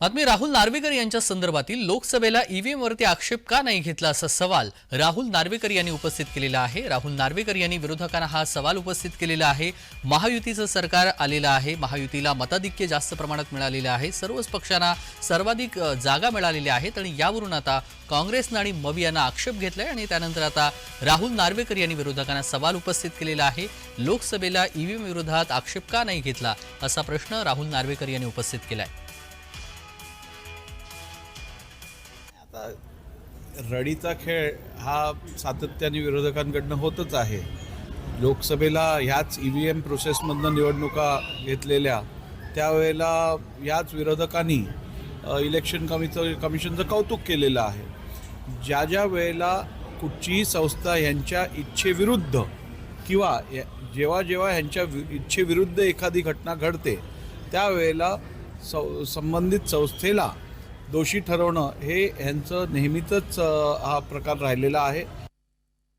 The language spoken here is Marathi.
बातमी राहुल नार्वेकर यांच्या संदर्भातील लोकसभेला ईव्हीएमवरती आक्षेप का नाही घेतला असा सवाल राहुल नार्वेकर यांनी उपस्थित केलेला आहे. राहुल नार्वेकर यांनी विरोधकांना हा सवाल उपस्थित केलेला आहे. महायुतीचं सरकार आलेलं आहे. महायुतीला मताधिक्य जास्त प्रमाणात मिळालेलं आहे. सर्वच पक्षांना सर्वाधिक जागा मिळालेल्या आहेत आणि यावरून आता काँग्रेसनं आणि मवी यांना आक्षेप घेतलाय आणि त्यानंतर आता राहुल नार्वेकर यांनी विरोधकांना सवाल उपस्थित केलेला आहे. लोकसभेला ईव्हीएम विरोधात आक्षेप का नाही घेतला असा प्रश्न राहुल नार्वेकर यांनी उपस्थित केलाय. आहे रडीचा खेळ हा सातत्याने विरोधकांकडनं होतच आहे. लोकसभेला ह्याच ई व्ही एम प्रोसेसमधनं निवडणुका घेतलेल्या त्यावेळेला याच विरोधकांनी इलेक्शन कमिचं कमिशनचं कौतुक केलेलं आहे. ज्या ज्या वेळेला कुठचीही संस्था यांच्या इच्छेविरुद्ध किंवा या- जेव्हा जेव्हा ह्यांच्या वि- इच्छेविरुद्ध एखादी घटना घडते त्यावेळेला स संबंधित संस्थेला दोषी ठरवणं हे ह्यांचं नेहमीचंच हा प्रकार राहिलेला आहे.